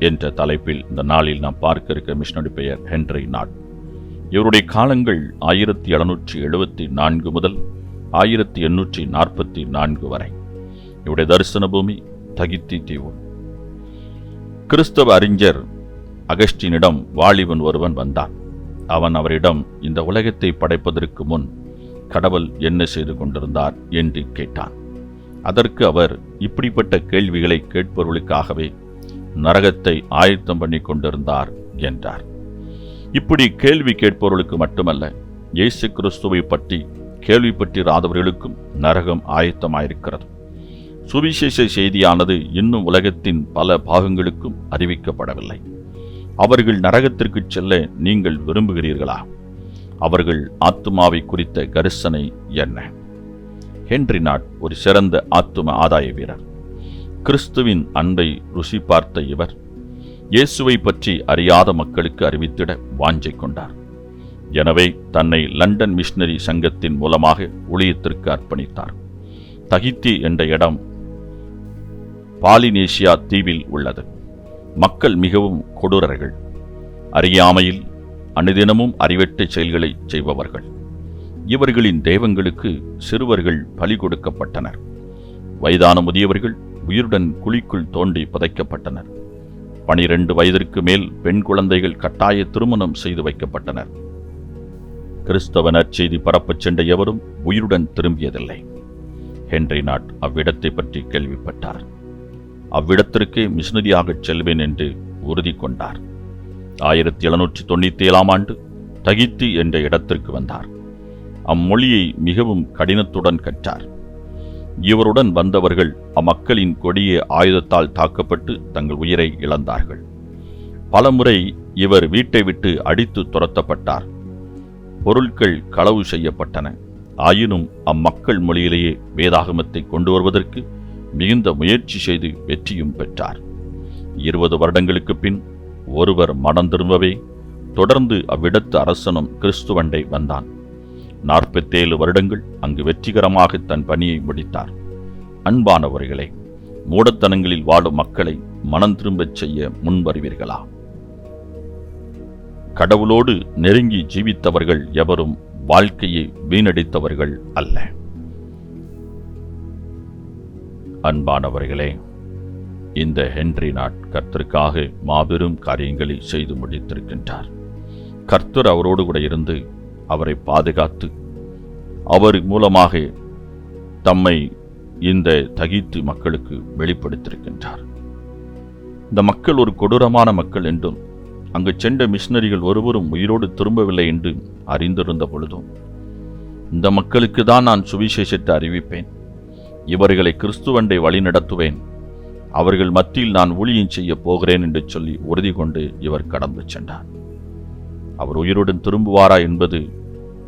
என்ற தலைப்பில் இந்த நாளில் நாம் பார்க்க இருக்க மிஷனுடைய பெயர் ஹென்ரி நாட். இவருடைய காலங்கள் ஆயிரத்தி எழுநூற்றி எழுபத்தி நான்கு முதல் ஆயிரத்தி எண்ணூற்றி நாற்பத்தி நான்கு வரை. இவருடைய தரிசன பூமி தகித்தி தீவு. கிறிஸ்தவ அறிஞர் அகஸ்டினிடம் வாலிபன் ஒருவன் வந்தான். அவன் அவரிடம் இந்த உலகத்தை படைப்பதற்கு முன் கடவுள் என்ன செய்து கொண்டிருந்தார்? என்று கேட்டான். அதற்கு அவர் இப்படிப்பட்ட கேள்விகளை கேட்பவர்களுக்காகவே நரகத்தை ஆயத்தம் பண்ணி கொண்டிருந்தார் என்றார். இப்படி கேள்வி கேட்பவர்களுக்கு மட்டுமல்ல இயேசு கிறிஸ்துவை பற்றி கேள்விப்பட்டிராதவர்களுக்கும் நரகம் ஆயத்தமாயிருக்கிறது. சுவிசேஷ செய்தியானது இன்னும் உலகத்தின் பல பாகங்களுக்கும் அறிவிக்கப்படவில்லை. அவர்கள் நரகத்திற்கு செல்ல நீங்கள் விரும்புகிறீர்களா? அவர்கள் ஆத்மாவை குறித்த கரிசனை என்ன? ஹென்றி நாட் ஒரு சிறந்த ஆத்தும ஆதாய வீரர். கிறிஸ்துவின் அன்பை ருசி பார்த்த இவர் இயேசுவை பற்றி அறியாத மக்களுக்கு அறிவித்திட வாஞ்சை கொண்டார். எனவே தன்னை லண்டன் மிஷனரி சங்கத்தின் மூலமாக ஊழியத்திற்கு அர்ப்பணித்தார். தகித்தி என்ற இடம் பாலினேசியா தீவில் உள்ளது. மக்கள் மிகவும் கொடூரர்கள். அறியாமையில் அனுதினமும் அறிவெட்டை செயல்களை செய்பவர்கள். இவர்களின் தெய்வங்களுக்கு சிறுவர்கள் பலி கொடுக்கப்பட்டனர். வயதான முதியவர்கள் உயிருடன் குழிக்குள் தோண்டி புதைக்கப்பட்டனர். பனிரெண்டு வயதிற்கு மேல் பெண் குழந்தைகள் கட்டாய திருமணம் செய்து வைக்கப்பட்டனர். கிறிஸ்தவ நற்செய்தி பரப்பச் சென்ற எவரும் உயிருடன் திரும்பியதில்லை. ஹென்றி நாட் அவ்விடத்தை பற்றி கேள்விப்பட்டார். அவ்விடத்திற்கே மிஷனரியாகச் செல்வேன் என்று உறுதி கொண்டார். ஆயிரத்தி எழுநூற்றி தொண்ணூத்தி ஏழாம் ஆண்டு தகித்தி என்ற இடத்திற்கு வந்தார். அம்மொழியை மிகவும் கடினத்துடன் கற்றார். இவருடன் வந்தவர்கள் அம்மக்களின் கொடிய ஆயுதத்தால் தாக்கப்பட்டு தங்கள் உயிரை இழந்தார்கள். பலமுறை இவர் வீட்டை விட்டு அடித்து துரத்தப்பட்டார். பொருட்கள் களவு செய்யப்பட்டன. ஆயினும் அம்மக்கள் மொழியிலேயே வேதாகமத்தை கொண்டு வருவதற்கு மிகுந்த முயற்சி செய்து வெற்றியும் பெற்றார். இருபது வருடங்களுக்கு பின் ஒருவர் மனம் திரும்பவே தொடர்ந்து அவ்விடத்து அரசனும் கிறிஸ்துவண்டை வந்தான். நாற்பத்தேழு வருடங்கள் அங்கு வெற்றிகரமாக தன் பணியை முடித்தார். அன்பானவர்களே மூடத்தனங்களில் வாழும் மக்களை மனம் திரும்பச் செய்ய முன்வருவீர்களா? கடவுளோடு நெருங்கி ஜீவித்தவர்கள் எவரும் வாழ்க்கையை வீணடித்தவர்கள் அல்ல. அன்பானவர்களே இந்த ஹென்றி நாட் கர்த்தருக்காக மாபெரும் காரியங்களை செய்து முடித்திருக்கின்றார். கர்த்தர் அவரோடு கூட இருந்து அவரை பாதுகாத்து அவர் மூலமாக தம்மை இந்த தகித்து மக்களுக்கு வெளிப்படுத்தியிருக்கின்றார். இந்த மக்கள் ஒரு கொடூரமான மக்கள் என்றும் அங்கு சென்ற மிஷினரிகள் ஒருவரும் உயிரோடு திரும்பவில்லை என்று அறிந்திருந்த பொழுதும் இந்த மக்களுக்கு தான் நான் சுவிசேஷத்தை அறிவிப்பேன். இவர்களை கிறிஸ்துவண்டை வழி நடத்துவேன் அவர்கள் மத்தியில் நான் ஊழியம் செய்ய போகிறேன் என்று சொல்லி உறுதி கொண்டு இவர் கடந்து சென்றார். அவர் உயிருடன் திரும்புவாரா என்பது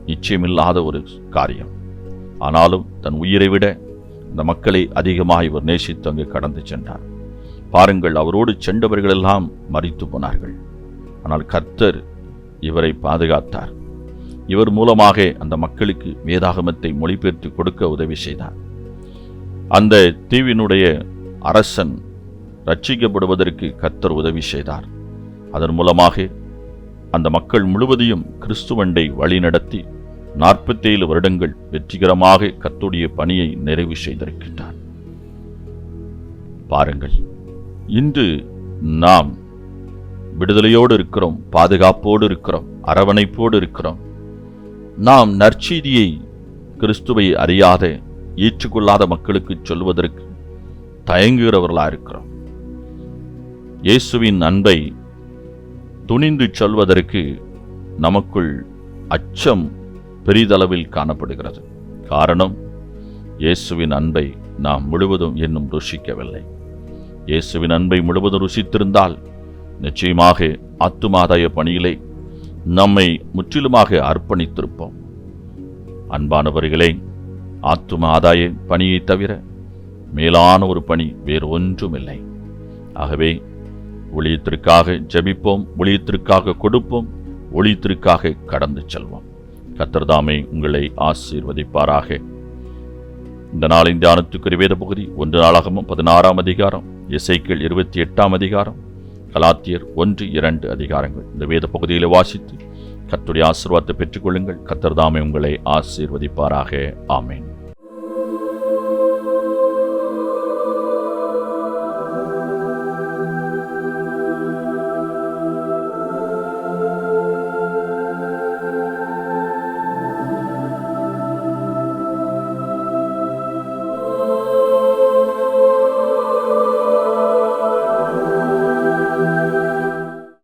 நிச்சயமில்லாத ஒரு காரியம். ஆனாலும் தன் உயிரை விட இந்த மக்களை அதிகமாக இவர் நேசித்து அங்கு கடந்து சென்றார். பாருங்கள் அவரோடு சென்றவர்களெல்லாம் மறித்து போனார்கள். ஆனால் கர்த்தர் இவரை பாதுகாத்தார். இவர் மூலமாக அந்த மக்களுக்கு வேதாகமத்தை மொழிபெயர்த்து கொடுக்க உதவி செய்தார். அந்த தீவினுடைய அரசன் ரட்சிக்கப்படுவதற்கு கர்த்தர் உதவி செய்தார். அதன் மூலமாக அந்த மக்கள் முழுவதையும் கிறிஸ்துவண்டை வழிநடத்தி நாற்பத்தேழு வருடங்கள் வெற்றிகரமாக கத்துடைய பணியை நிறைவு செய்திருக்கின்றார். பாருங்கள் இன்று நாம் விடுதலையோடு இருக்கிறோம் பாதுகாப்போடு இருக்கிறோம் அரவணைப்போடு இருக்கிறோம். நாம் நற்செய்தியை கிறிஸ்துவை அறியாத ஏற்றுக்கொள்ளாத மக்களுக்கு சொல்வதற்கு தயங்குகிறவர்களா இருக்கிறோம். இயேசுவின் அன்பை துணிந்து சொல்வதற்கு நமக்குள் அச்சம் பெரிதளவில் காணப்படுகிறது. காரணம் இயேசுவின் அன்பை நாம் முழுவதும் இன்னும் ருசிக்கவில்லை இயேசுவின் அன்பை முழுவதும் ருசித்திருந்தால் நிச்சயமாக ஆத்துமாதாய பணியிலே நம்மை முற்றிலுமாக அர்ப்பணித்திருப்போம். அன்பானவர்களே ஆத்தும ஆதாய பணியை தவிர மேலான ஒரு பணி வேறு ஒன்றும் இல்லை ஆகவே ஒளியத்திற்காக ஜபிப்போம் ஒளியத்திற்காக கொடுப்போம் ஒளியத்திற்காக கடந்து செல்வோம். கத்தர்தாமே உங்களை ஆசீர்வதிப்பாராக. இந்த நாளின் தியானத்துக்குரிய வேத பகுதி ஒன்று நாளாகமும் பதினாறாம் அதிகாரம் இசைக்கள் இருபத்தி எட்டாம் அதிகாரம் கலாத்தியர் ஒன்று இரண்டு அதிகாரங்கள். இந்த வேத பகுதியில் வாசித்து கத்துடைய ஆசீர்வாதத்தை பெற்றுக்கொள்ளுங்கள். கத்தர்தாமே உங்களை ஆசீர்வதிப்பாராக. ஆமேன்.